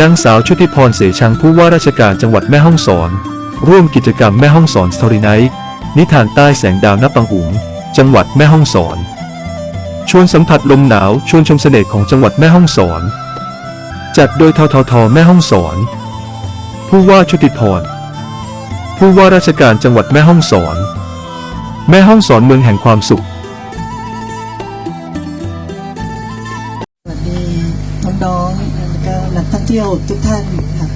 นางสาวชุติพรเสชังผู้ว่าราชการจังหวัดแม่ฮ่องสอน ร่วมกิจกรรมแม่ฮ่องสอนสตอรี่ไนท์นิทานใต้แสงดาวนับปังอุ๋งจังหวัดแม่ฮ่องสอน ชวนสัมผัสลมหนาวชวนชมเสน่ห์ของจังหวัดแม่ฮ่องสอน จัดโดยทททแม่ฮ่องสอน ผู้ว่าชุติพรผู้ว่าราชการจังหวัดแม่ฮ่องสอน แม่ฮ่องสอนเมืองแห่งความสุข ทุกท่านค่ะ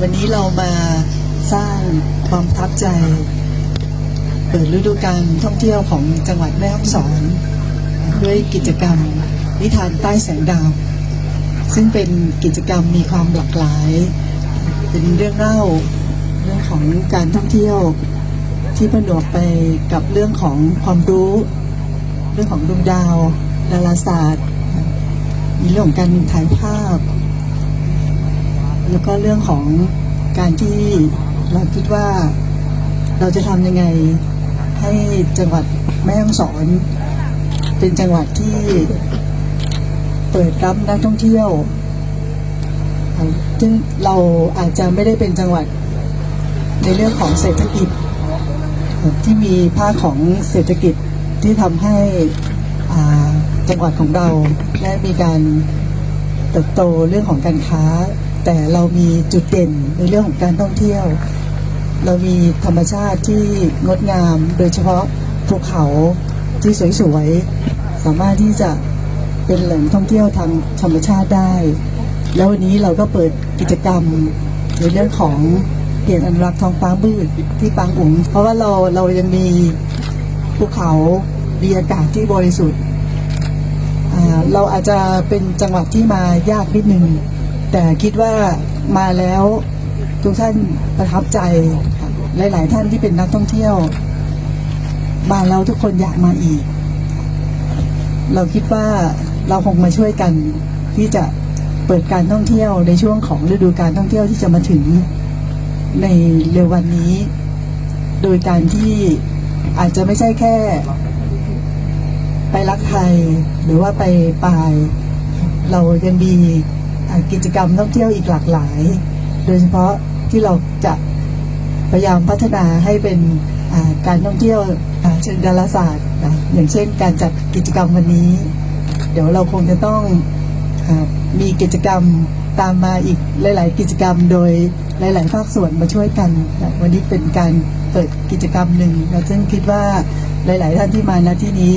วันนี้เรามาสร้างความทับใจ เปิดฤดูกาลท่องเที่ยวของจังหวัดแม่ฮ่องสอน ด้วยกิจกรรมนิทานใต้แสงดาว ซึ่งเป็นกิจกรรมมีความหลากหลาย เป็นเรื่องเล่าเรื่องของการท่องเที่ยวที่ผนวกไปกับเรื่องของความรู้ เรื่องของดวงดาวดาราศาสตร์มีเรื่องของการถ่ายภาพ แล้วก็เรื่องของการที่เราคิดว่าเราจะทำยังไงให้จังหวัดแม่ฮ่องสอน เป็นจังหวัดที่เปิดรับนักท่องเที่ยว ซึ่งเราอาจจะไม่ได้เป็นจังหวัดในเรื่องของเศรษฐกิจ ที่มีภาคของเศรษฐกิจที่ทำให้จังหวัดของเราได้มีการเติบโตเรื่องของการค้า แต่เรามีจุดเด่นในเรื่องของการท่องเที่ยว เรามีธรรมชาติที่งดงาม โดยเฉพาะภูเขาที่สวยๆ สามารถที่จะเป็นแหล่งท่องเที่ยวทางธรรมชาติได้ แล้ววันนี้เราก็เปิดกิจกรรมในเรื่องของเปลี่ยนอนุรักษ์ทองฟ้ามืดที่ปางอุ๋งเพราะว่าเราเรายังมีภูเขามีอากาศที่บริสุทธิ์เราอาจจะเป็นจังหวัดที่มายากนิดนึง แต่คิดว่ามาแล้วทุกท่านประทับใจหลาย ๆ ท่านที่เป็นนักท่องเที่ยวมาแล้วทุกคนอยากมาอีก เราคิดว่าเราคงมาช่วยกันที่จะเปิดการท่องเที่ยวในช่วงของฤดูการท่องเที่ยวที่จะมาถึงในเร็ววันนี้ โดยการที่อาจจะไม่ใช่แค่ ไปรักไทยหรือว่าไปปาย เรายังมี กิจกรรมท่องเที่ยวอีกหลากหลาย โดยเฉพาะที่เราจะพยายามพัฒนาให้เป็นการท่องเที่ยวเชิงดาราศาสตร์อย่างเช่น การจัดกิจกรรมวันนี้ เดี๋ยวเราคงจะต้องอมีกิจกรรมตามมาอีกหลาย ๆ กิจกรรมโดยหลาย ๆ ภาคส่วนมาช่วยกัน วันนี้เป็นการเปิดกิจกรรมหนึ่งเราซึ่งคิดว่าหลาย ๆ ท่านที่มาณที่นี้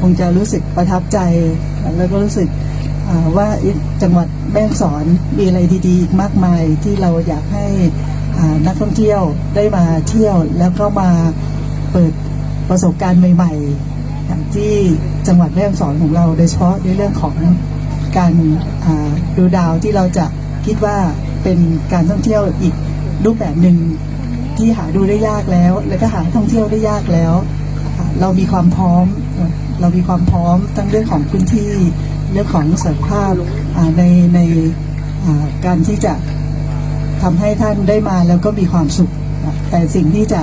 คงจะรู้สึกประทับใจแล้วก็รู้สึก ว่าจังหวัดแม่ฮ่องสอนมีอะไรดีๆอีกมากมายที่เราอยากให้นักท่องเที่ยวได้มาเที่ยวแล้วก็มาเปิดประสบการณ์ใหม่ๆอย่างที่จังหวัดแม่ฮ่องสอนของเราโดยเฉพาะในเรื่องของการดูดาวที่เราจะคิดว่าเป็นการท่องเที่ยวอีกรูปแบบหนึ่งที่หาดูได้ยากแล้ว แล้วก็หาท่องเที่ยวได้ยากแล้ว เรามีความพร้อม เรามีความพร้อมทั้งเรื่องของพื้นที่ เรื่องของศักยภาพในในการที่จะทำให้ท่านได้มาแล้วก็มีความสุข แต่สิ่งที่จะ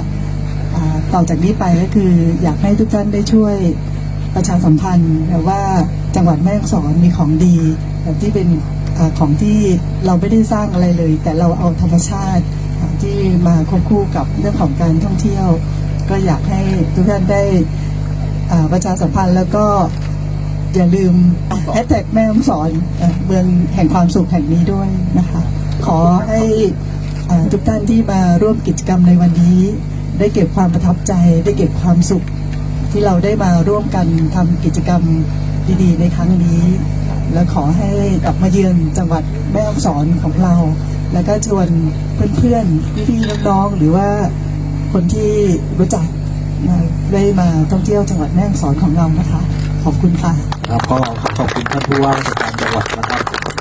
ต่อจากนี้ไปก็คืออยากให้ทุกท่านได้ช่วยประชาสัมพันธ์ว่าจังหวัดแม่ฮ่องสอนมีของดีแบบที่เป็นอของที่เราไม่ได้สร้างอะไรเลย แต่เราเอาธรรมชาติที่มาควบคู่กับเรื่องของการท่องเที่ยว ก็อยากให้ทุกท่านได้ประชาสัมพันธ์แล้วก็ อย่าลืมแฮชแท็กแม่ฮ่องสอนเอ่อเมืองแห่งความสุขแห่งนี้ด้วยนะคะ ขอให้ทุกท่านที่มาร่วมกิจกรรมในวันนี้ ได้เก็บความประทับใจ ได้เก็บความสุขที่เราได้มาร่วมกันทำกิจกรรมดีๆ ในครั้งนี้ และขอให้กลับมาเยือนจังหวัดแม่ฮ่องสอนของเรา แล้วก็ชวนเพื่อนๆพี่ๆน้องๆหรือว่าคนที่รู้จักได้มาท่องเที่ยวจังหวัดแม่ฮ่องสอนของเรานะคะ ขอบคุณค่ะ แล้วก็ขอบคุณท่านผู้ว่าราชการจังหวัดนะครับ